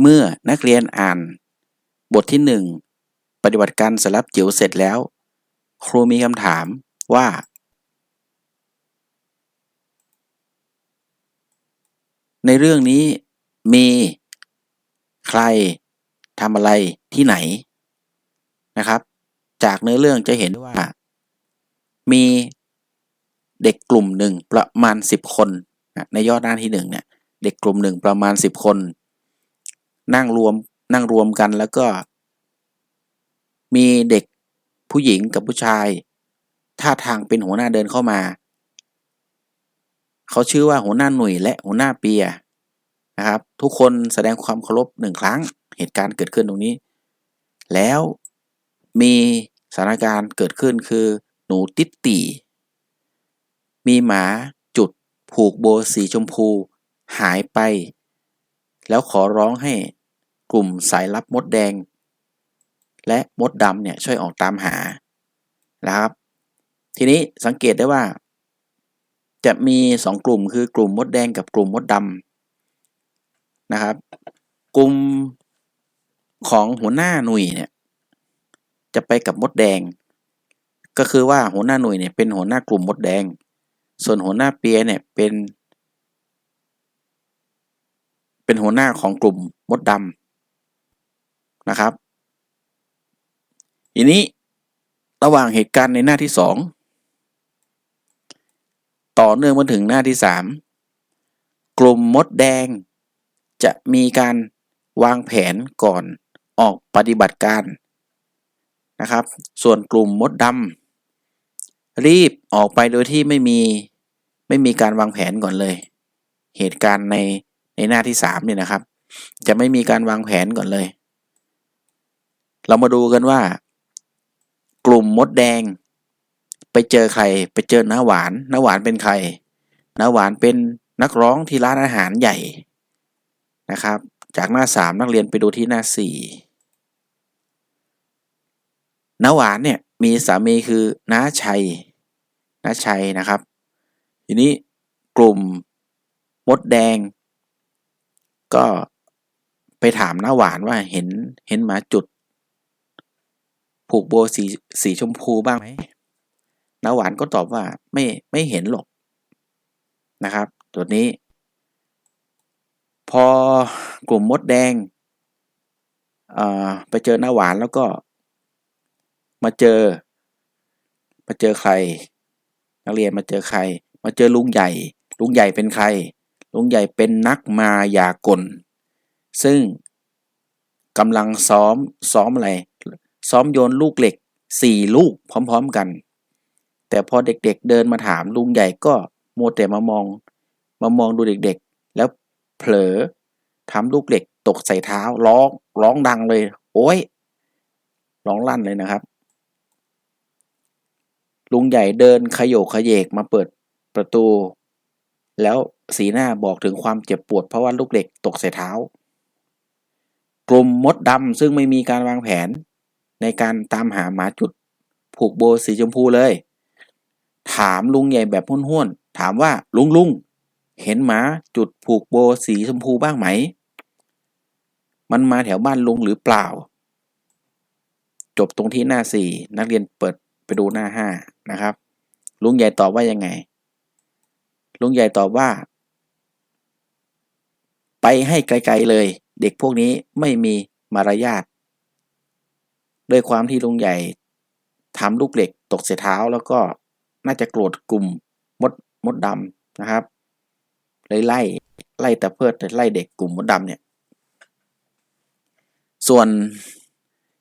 เมื่อนักเรียนอ่าน บทที่หนึ่งปฏิบัติการสลับจิ๋วเสร็จแล้ว ครูมีคำถามว่า ในเรื่องนี้มีใครทำอะไรที่ไหนนะครับ จากเนื้อเรื่องจะเห็นว่า มีเด็กกลุ่มหนึ่งประมาณ 10 คน ในยอดหน้าที่หนึ่งเนี่ยเด็กกลุ่มหนึ่งประมาณ 10 คน นั่งรวมนั่งรวมกันแล้วก็ มีเด็กผู้หญิงกับผู้ชายท่าทางเป็นหัวหน้าเดินเข้ามา เขาชื่อว่าหัวหน้าหนุ่ยและหัวหน้าเปียนะครับ ทุกคนแสดงความเคารพหนึ่งครั้งเหตุการณ์เกิดขึ้นตรงนี้ แล้วมีสถานการณ์เกิดขึ้นคือ หนูติดตีมีหมาจุดผูกโบสีชมพู หายไป แล้วขอร้องให้ กลุ่มสายลับมดแดง และมดดำเนี่ยช่วยออกตามหานะครับ ทีนี้สังเกตได้ว่า จะมีสองกลุ่มคือกลุ่มมดแดงกับกลุ่มมดดำนะครับ กลุ่มของหัวหน้าหน่วยเนี่ยจะไปกับมดแดง ก็คือว่าหัวหน้าหน่วยเนี่ยเป็นหัวหน้ากลุ่มมดแดง ส่วนหัวหน้าเปียเนี่ยเป็น เป็นหัวหน้าของกลุ่มมดดำ นะครับทีนี้ระหว่างเหตุการณ์ในหน้าที่สองต่อเนื่องมาถึงหน้าที่สามกลุ่มมดแดง จะมีการวางแผนก่อนออกปฏิบัติการนะครับ ส่วนกลุ่มมดดำรีบออกไปโดยที่ไม่มีไม่มีการวางแผนก่อนเลย เหตุการณ์ในในหน้าที่สามเนี่ยนะครับ จะไม่มีการวางแผนก่อนเลย เรามาดูกันว่า กลุ่มมดแดง ไปเจอใคร ไปเจอน้าหวานน้าหวานเป็นใครน้าหวานเป็นนักร้องที่ร้านอาหารใหญ่นะครับ จากหน้าสามนักเรียนไปดูที่หน้าสี่น้าหวานเนี่ยมีสามีคือน้าชัยน้าชัยนะครับ ทีนี้กลุ่มมดแดง ก็ไปถามน้าหวานว่าเห็นเห็นหมาจุด ผูกโบสีสีชมพูบ้างไหมน้าหวานก็ตอบว่าไม่ไม่เห็นหรอกนะครับ ตัวนี้ พอกลุ่มมดแดงไปเจอน้าหวานแล้วก็ มาเจอ มาเจอใคร นักเรียนมาเจอใคร มาเจอลุงใหญ่ ลุงใหญ่เป็นใคร ลุงใหญ่เป็นนักมายากล ซึ่งกำลังซ้อมซ้อมอะไร ซ้อมโยนลูกเหล็กสี่ลูกพร้อมๆกัน แต่พอเด็กๆเดินมาถามลุงใหญ่ก็โมแต่มามอง มามองดูเด็กๆ แล้วเผลอทำลูกเหล็กตกใส่เท้าร้องร้องดังเลย โอ้ยร้องลั่นเลยนะครับ ลุงใหญ่เดินขยโยกขยเยกมาเปิดประตู แล้วสีหน้าบอกถึงความเจ็บปวดเพราะว่าลูกเหล็กตกใส่เท้า กลุ่มมดดำซึ่งไม่มีการวางแผน ในการตามหาหมาจุด ผูกโบสีชมพูเลย ถามลุงใหญ่แบบห้วนๆถามว่าลุงลุงเห็นหมาจุดผูกโบสีชมพูบ้างไหม มันมาแถวบ้านลุงหรือเปล่า จบตรงที่หน้าสี่นักเรียนเปิดไปดูหน้าห้านะครับ ลุงใหญ่ตอบว่ายังไง ลุงใหญ่ตอบว่า ไปให้ไกลๆเลย เด็กพวกนี้ไม่มีมารยาท ด้วยความที่ลุงใหญ่ทำลูกเหล็กตกเสียเท้าแล้วก็น่าจะโกรธกลุ่มมดมดดำนะครับเลยไล่ไล่แตะเพิดไล่เด็กกลุ่มมดดำเนี่ย ส่วน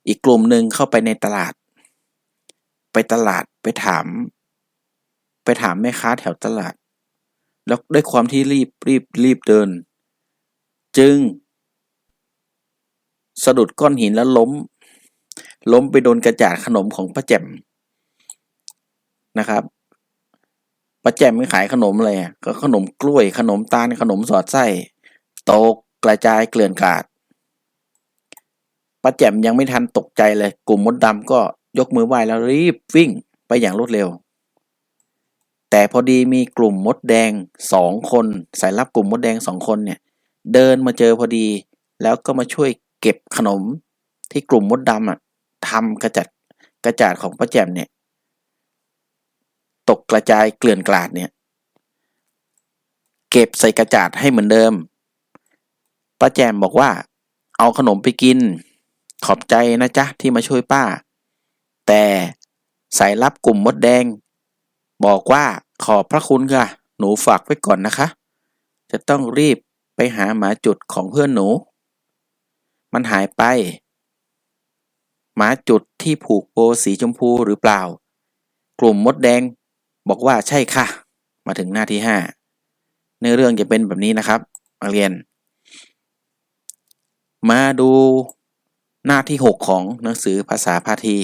อีกกลุ่มหนึ่งเข้าไปในตลาด ไปตลาดไปถาม ไปถามแม่ค้าแถวตลาด แล้วด้วยความที่รีบรีบรีบเดิน จึง สะดุดก้อนหินแล้วล้ม ล้มไปโดนกระจาดขนมของป้าแจ่มนะครับป้าแจ่มไม่ขายขนมเลยก็ขนมกล้วยขนมตาลขนมสอดไส้ตกกระจายเกลื่อนกาดป้าแจ่มยังไม่ทันตกใจเลย กลุ่มมดดำก็ยกมือไหว้แล้วรีบวิ่งไปอย่างรวดเร็ว แต่พอดีมีกลุ่มมดแดงสองคนสายลับกลุ่มมดแดงสองคนเนี่ย เดินมาเจอพอดี แล้วก็มาช่วยเก็บขนมที่กลุ่มมดดำอะ ทำกระจัดกระจาดของป้าแจ่มเนี่ย ตกกระจายเกลื่อนกลาดเนี่ย เก็บใส่กระจาดให้เหมือนเดิมป้าแจมบอกว่า เอาขนมไปกิน ขอบใจนะจ๊ะที่มาช่วยป้า แต่สายลับกลุ่มมดแดง บอกว่าขอบพระคุณค่ะ หนูฝากไว้ก่อนนะคะ จะต้องรีบไปหาหมาจุดของเพื่อนหนู มันหายไป หมาจุดที่ผูกโบสีชมพูหรือเปล่า กลุ่มมดแดง บอกว่าใช่ค่ะ มาถึงหน้าที่ห้าในเรื่องจะเป็นแบบนี้นะครับนักเรียน มาดูหน้าที่หกของหนังสือภาษาพาที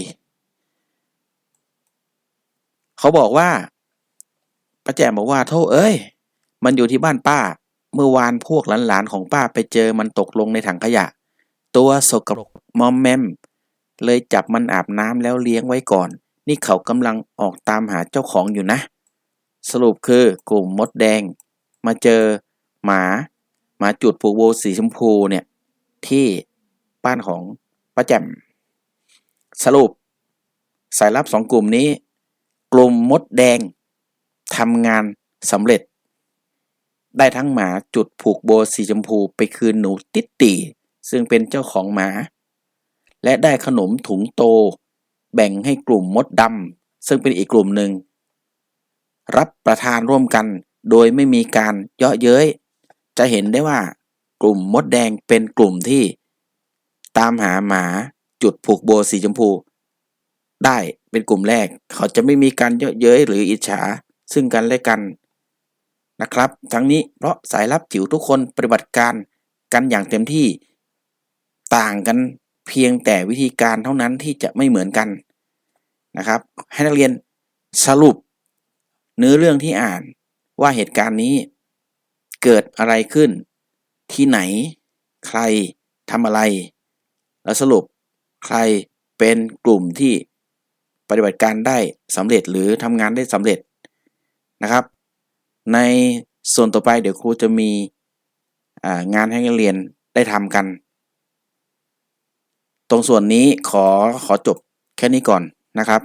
เขาบอกว่าป้าแจมบอกว่าโทษเอ้ย มันอยู่ที่บ้านป้า เมื่อวานพวกหลานๆของป้าไปเจอมันตกลงในถังขยะ ตัวสกปรกมอมแมม เลยจับมันอาบน้ำแล้วเลี้ยงไว้ก่อน นี่เขากำลังออกตามหาเจ้าของอยู่นะ สรุปคือกลุ่มมดแดง มาเจอหมาหมาจุดผูกโบสีชมพูเนี่ย ที่บ้านของป้าแจ่มสรุป สายลับสองกลุ่มนี้ กลุ่มมดแดงทำงานสำเร็จ ได้ทั้งหมาจุดผูกโบสีชมพูไปคืนหนูติดตีซึ่งเป็นเจ้าของหมา และได้ขนมถุงโต แบ่งให้กลุ่มมดดำซึ่งเป็นอีกกลุ่มหนึ่ง รับประทานร่วมกันโดยไม่มีการเยาะเย้ย จะเห็นได้ว่ากลุ่มมดแดงเป็นกลุ่มที่ ตามหาหมาจุดผูกโบสีชมพู ได้เป็นกลุ่มแรก เขาจะไม่มีการเยาะเย้ยหรืออิจฉาซึ่งกันและกันนะครับ ทั้งนี้เพราะสายลับจิ๋วทุกคนปฏิบัติการกันอย่างเต็มที่ ต่างกัน เพียงแต่วิธีการเท่านั้นที่จะไม่เหมือนกันนะครับ ให้นักเรียนสรุป เนื้อเรื่องที่อ่านว่าเหตุการณ์นี้เกิดอะไรขึ้น ที่ไหน ใครทำอะไร แล้วสรุปใครเป็นกลุ่มที่ปฏิบัติการได้สำเร็จหรือทำงานได้สำเร็จนะครับ ในส่วนต่อไปเดี๋ยวครูจะมีงานให้นักเรียนได้ทำกัน ตรงส่วนนี้ขอขอจบแค่นี้ก่อนนะครับ